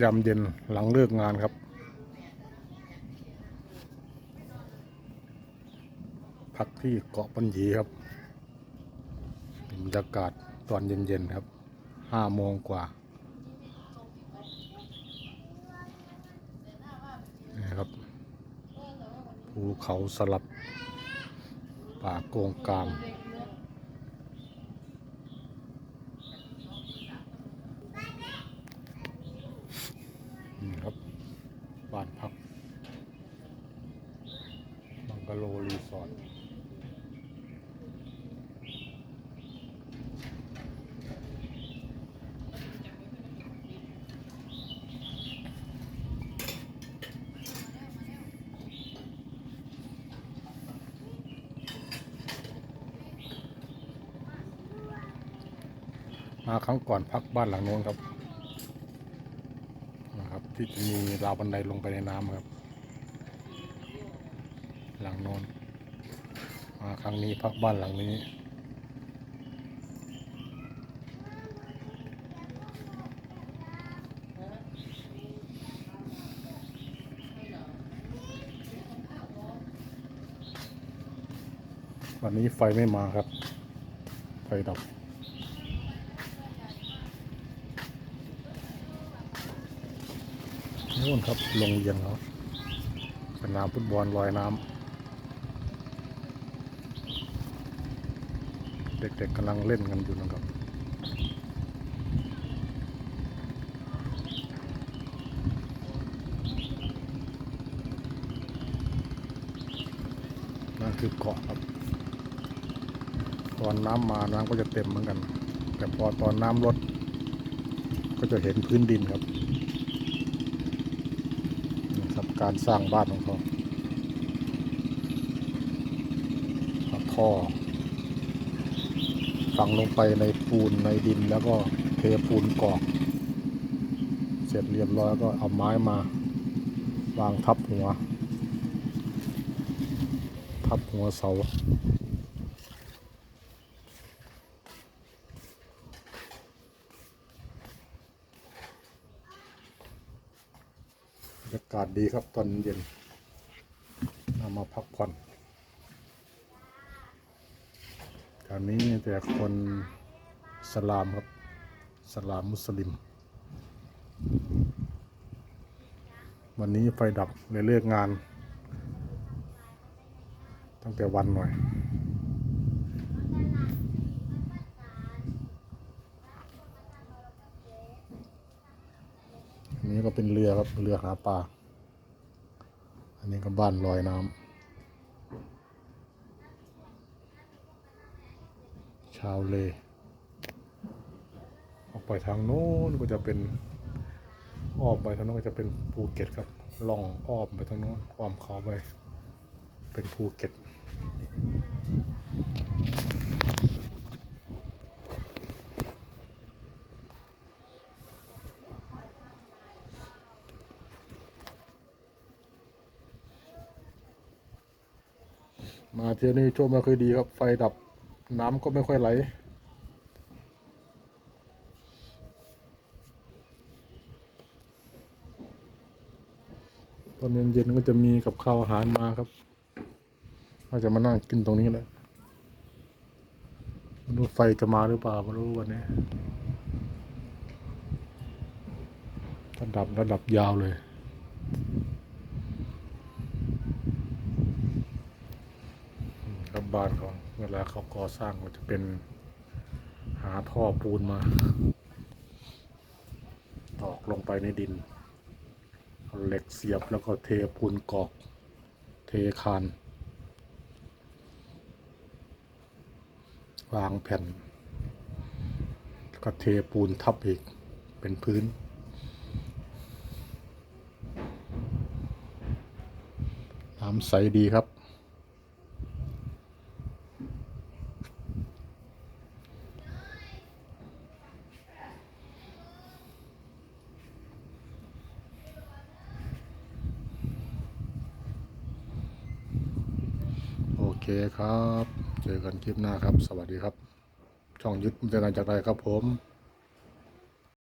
ยามเย็นหลังเลิกงานครับ พักที่เกาะปัญญีครับบรรยากาศตอนเย็นๆครับห้าโมงกว่านี่ครับภูเขาสลับป่าโกงกลางนี่ครับ บ้านพัก บังกะโลรีสอร์ทมาครั้งก่อนพักบ้านหลังโน้นครับนะครับ ที่จะมีราวบันไดลงไปในน้ำครับ หลังโน้นมาครั้งนี้พักบ้านหลังนี้วันนี้ไฟไม่มาครับ ไฟดับ นู่นครับลงเย็นแล้วสนามฟุตบอลลอยน้ำ เด็กๆกำลังเล่นกันอยู่นะครับนั่นคือเกาะครับ ตอนน้ำมาน้ำก็จะเต็มเหมือนกัน แต่พอตอนน้ำลด ก็จะเห็นพื้นดินครับนี่ครับการสร้างบ้านของเขาท่อ ฝังลงไปในปูนในดินแล้วก็เทปูนกรอก เสร็จเรียบร้อยก็เอาไม้มา วางทับหัว ทับหัวเสาบรรยากาศดีครับตอนเย็นเอามาพักผ่อน แถ วนี้มีแต่คนสลามครับ สลามมุสลิม วันนี้ไฟดับเลยเลิกงาน ตั้งแต่วันหน่อย อันนี้ก็เป็นเรือครับ เรือหาปลา อันนี้ก็บ้านลอยน้ำ ชาวเลออกไปทางโน้นก็จะเป็นอ้อมไปทางโน้นก็จะเป็นภูเก็ตครับล่องอ้อมไปทางโน้นอ้อมเขาไปเป็นภูเก็ตมาเที่ยวนี้โชคไม่ค่อยดีครับ ไฟดับ น้ำก็ไม่ค่อยไหล ตอนเย็นๆก็จะมีกับข้าวอาหารมาครับก็จะมานั่งกินตรงนี้แหละไม่รู้ไฟจะมาหรือเปล่าไม่รู้วันนี้ระดับระดับยาวเลย ครั บ้านเขาเวลาเขาก่อสร้างก็จะเป็นหาท่อปูนมา ตอกลงไปในดินเหล็กเสียบแล้วก็เทปูนกอก เทคาน วางแผ่นแล้วก็เทปูนทับอีกเป็นพื้น น้ำใสดีครับ โอ เคครับ เจอกันคลิปหน้าครับ สวัสดีครับ ช่องยึดมันจะนานจากใดครับผม